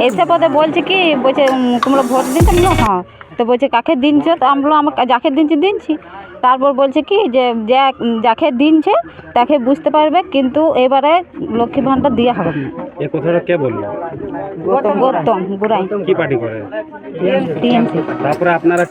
এসে পথে বলছে কি বলছে তোমরা ভোট দিচ্ছ না? হ্যাঁ। তো বলছে কাকে দিনছো? তো আমরা আমাকে যাকে দিনছি দিনছি। তারপর বলছে কি যে যা- যাকে দিনছে তাকে বুঝতে পারবে কিন্তু এবারে লক্ষ্মী ভাণ্ডার দেওয়া হবে না। এই কথাটা কে বলল? গৌতম গুড়াই। কি পার্টি করে? টিএমসি। তারপরে আপনারা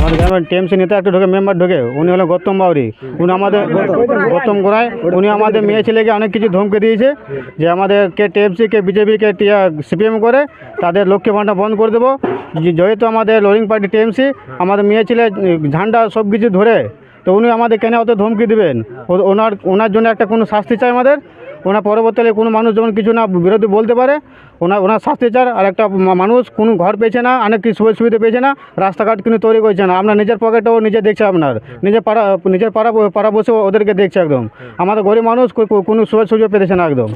আমাদের গ্রামের টিএমসি নেতা একটা ঢোকে, মেম্বার ঢোকে, উনি হলেন গৌতম বাউরি। উনি আমাদের গৌতম গোড়ায় উনি আমাদের মেয়ে ছেলেকে অনেক কিছু ধমকে দিয়েছে যে আমাদের কে টিএমসি, কে বিজেপি, কে সিপিএম করে, তাদের লক্ষ্মী ভাণ্ডার বন্ধ করে দেবো। যেহেতু আমাদের লোরিং পার্টি টিএমসি, আমাদের মেয়ে ছেলে ঝান্ডা সব কিছু ধরে তো উনি আমাদের কেন অত ধমকি দিবেন? ওনার ওনার জন্য একটা কোনো শাস্তি চাই আমাদের? ওনার পরবর্তীকালে কোনো মানুষ যখন কিছু না বিরোধী বলতে পারে ওনার ওনার শাস্তি চার, আর একটা মানুষ কোনো ঘর পেয়েছে না, অনেক কিছু সুযোগ সুবিধা পেয়েছে না, রাস্তাঘাট কিন্তু তৈরি করছে না। আপনার নিজের পকেটেও নিজে দেখছে আপনার। নিজের পাড়া নিজের পাড়া পাড়া বসে ওদেরকে দেখছে একদম। আমাদের গরিব মানুষ কোনো সুযোগ সুযোগ পেতেছে না একদম।